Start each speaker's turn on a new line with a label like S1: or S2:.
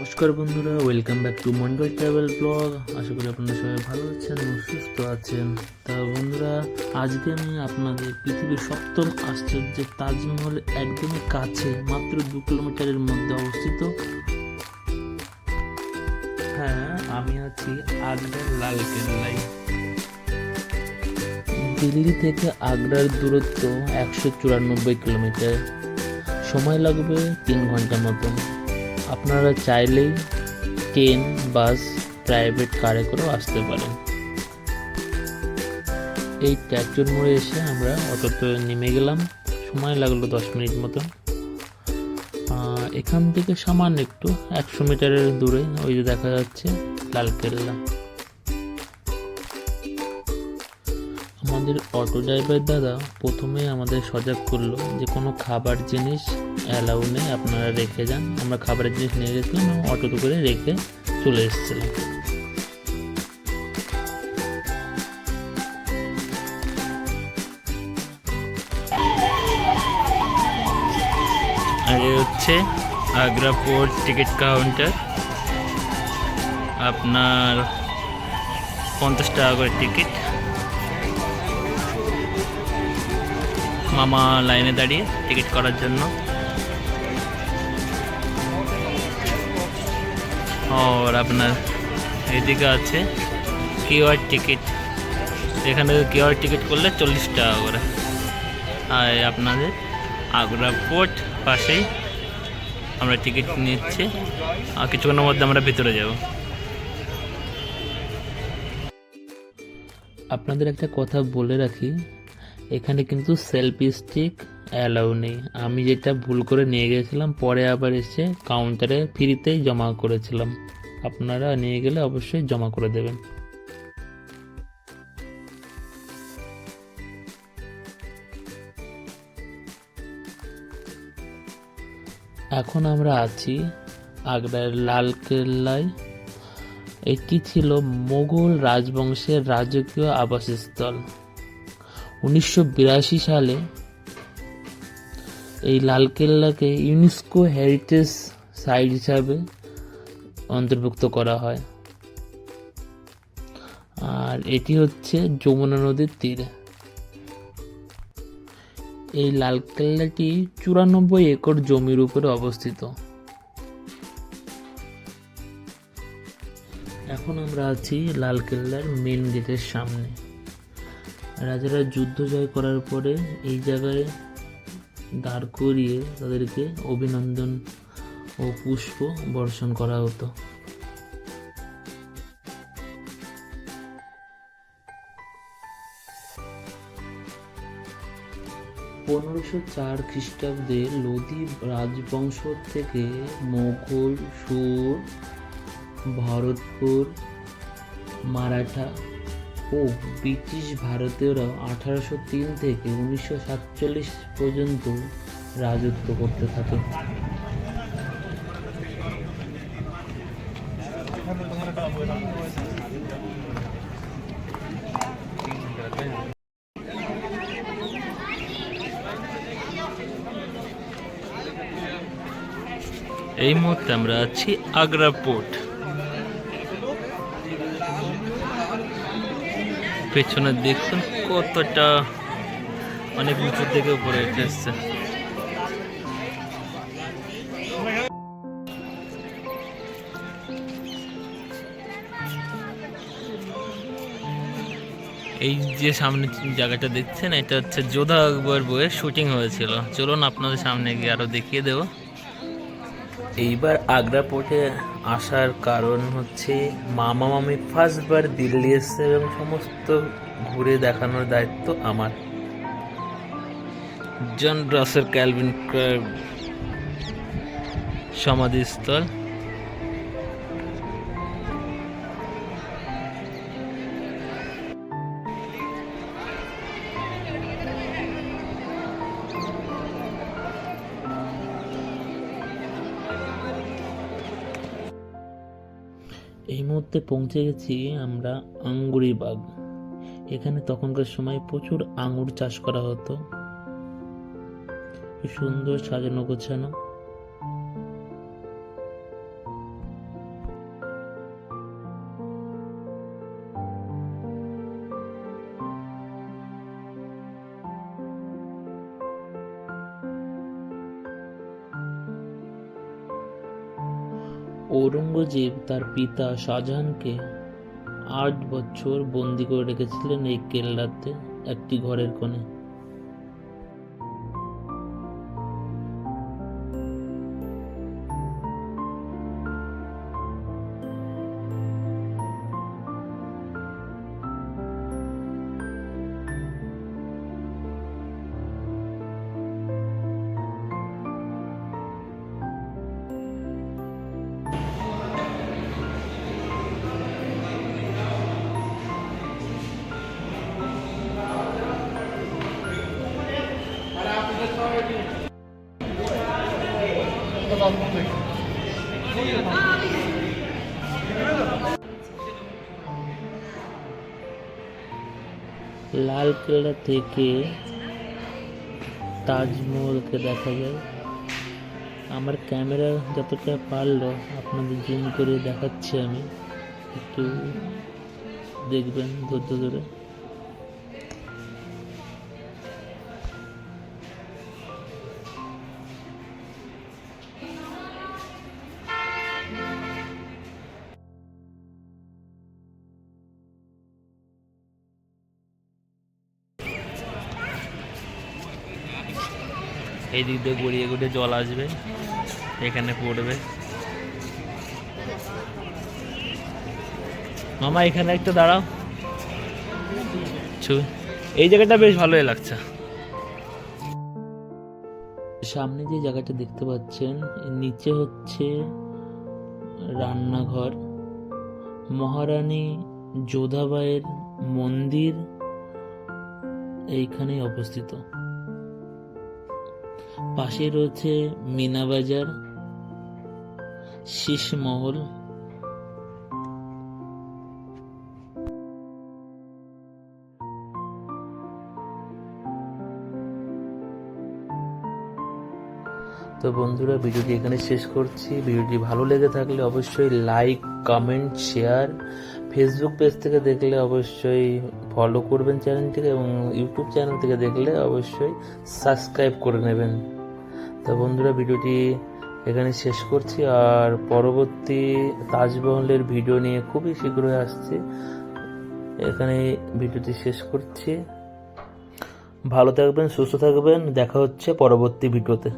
S1: নমস্কার বন্ধুরা welcome back to Mondal travel blog আশা করি আপনারা সবাই ভালো আছেন সুস্থ আছেন। তা বন্ধুরা, আজকে আমি আপনাদের পৃথিবীর সপ্তম আশ্চর্যের তাজমহল একদমই কাছে, মাত্র দু কিলোমিটারের মধ্যে অবস্থিত। হ্যাঁ আমি আছি আগ্রার লাল কেল্লায় দিল্লি থেকে আগ্রার দূরত্ব একশো চুরানব্বই কিলোমিটার। সময় লাগবে তিন ঘণ্টা মতন। আপনারা চাইলেই ট্রেন, বাস প্রাইভেট কারে করেও আসতে পারেন। এই ট্যাকচুর মোড়ে এসে আমরা অটোতে নেমে গেলাম। সময় লাগল দশ মিনিট মতো এখান থেকে সামান্য একটু, একশো মিটারের দূরে, ওই যে দেখা যাচ্ছে, লালকেল্লা। আমাদের অটো ড্রাইভার দাদা প্রথমে আমাদের সজাগ করল যে কোনো খাবার জিনিস অ্যালাউ নেই, আপনারা রেখে যান। আমরা খাবারের জিনিস নিয়ে গেছিলাম এবং অটোতে করে রেখে চলে এসেছিলাম। আর হচ্ছে আগ্রা পোর্ট টিকিট কাউন্টার। আপনার পঞ্চাশ টাকা করে টিকিট। মামা লাইনে দাঁড়িয়ে টিকিট করার জন্য। আর আপনার এদিকে আছে কিউআর টিকিট। এখানে কিউআর টিকিট করলে চল্লিশ টাকা করে। আর আপনাদের আগ্রা পোর্ট পাশেই আমরা টিকিট নিচ্ছি। আর কিছুক্ষণের মধ্যে আমরা ভিতরে যাব। আপনাদের একটা কথা বলে রাখি এখানে কিন্তু সেলফি স্টিক অ্যালাউ নেই। আমি যেটা ভুল করে নিয়ে গেছিলাম, পরে আবার এসে কাউন্টারে ফ্রিতেই জমা করেছিলাম। আপনারা নিয়ে গেলে অবশ্যই জমা করে দেবেন। এখন আমরা আছি আগ্রার লাল কেল্লায়। এটি ছিল মোগল রাজবংশের রাজকীয় আবাসস্থল। উনিশশো বিরাশি সালে এই লালকেল্লাকে ইউনেস্কো হেরিটেজ সাইট হিসাবে অন্তর্ভুক্ত করা হয়। আর এটি হচ্ছে যমুনা নদীর তীরে। এই লালকেল্লাটি চুরানব্বই একর জমির উপরে অবস্থিত। এখন আমরা আছি লালকেল্লার মেন গেটের সামনে। রাজারা যুদ্ধ জয় করার পরে এই জায়গায় দাঁড় করিয়ে তাদেরকে অভিনন্দন ও পুষ্প বর্ষণ করা হতো। পনেরোশো চার খ্রিস্টাব্দে লোদি রাজবংশ থেকে মোগল সুর, ভরতপুর, মারাঠা ও ব্রিটিশ ভারতীয়রা আঠারোশো তিন থেকে উনিশশো সাতচল্লিশ পর্যন্ত রাজত্ব করতে থাকে। এই মুহূর্তে আমরা আছি আগ্রা পোর্ট। পেছনে দেখুন কতটা অনেক উঁচু থেকে উপরে উঠে এসছে এই যে সামনে জায়গাটা দেখছেন, এটা হচ্ছে যোধা আকবর বইয়ের শুটিং হয়েছিল। চলুন আপনাদের সামনে গিয়ে আরও দেখিয়ে দেবো। এইবার আগ্রা পোর্টে আসার কারণ হচ্ছে মামা মামি ফার্স্টবার দিল্লি এসছে এবং সমস্ত ঘুরে দেখানোর দায়িত্ব আমার। জন রাসের ক্যালভিন সমাধিস্থল। এই মুহূর্তে পৌঁছে গেছি আমরা আঙ্গুরি বাগ। এখানে তখনকার সময় প্রচুর আঙুর চাষ করা হতো। সুন্দর সাজানো গোছানো। ঔরঙ্গজেব তার পিতা শাহজাহানকে আট বছর বন্দি করে রেখেছিলেন এই কেল্লাতে একটি ঘরের কোণে। লালকেল্লা থেকে তাজমহলকে দেখা যায়। আমার ক্যামেরা যতটা পারল আপনাদের জুম করে দেখাচ্ছি আমি। একটু দেখবেন ধৈর্য ধরে। এই দিক দিয়ে গড়িয়ে গড়িয়ে জল আসবে, এখানে পড়বে। মামা, এখানে একটা দাঁড়াও। এই জায়গাটা বেশ ভালোই লাগছে। সামনে যে জায়গাটা দেখতে পাচ্ছেন নিচে হচ্ছে রান্নাঘর। মহারানী যোধাবাইয়ের মন্দির এইখানেই অবস্থিত। পাশে রয়েছে মিনা বাজার শীষমহল তো বন্ধুরা, ভিডিওটি এখানে শেষ করছি। ভিডিওটি ভালো লেগে থাকলে অবশ্যই like comment share Facebook page থেকে দেখলে অবশ্যই ফলো করবেন চ্যানেলটিকে এবং ইউটিউব চ্যানেল থেকে দেখলে অবশ্যই সাবস্ক্রাইব করে নেবেন। তো বন্ধুরা, ভিডিওটি এখানে শেষ করছি আর পরবর্তী তাজমহলের ভিডিও নিয়ে খুবই শীঘ্রই আসছি। এখানে ভিডিওটি শেষ করছি। ভালো থাকবেন, সুস্থ থাকবেন। দেখা হচ্ছে পরবর্তী ভিডিওতে।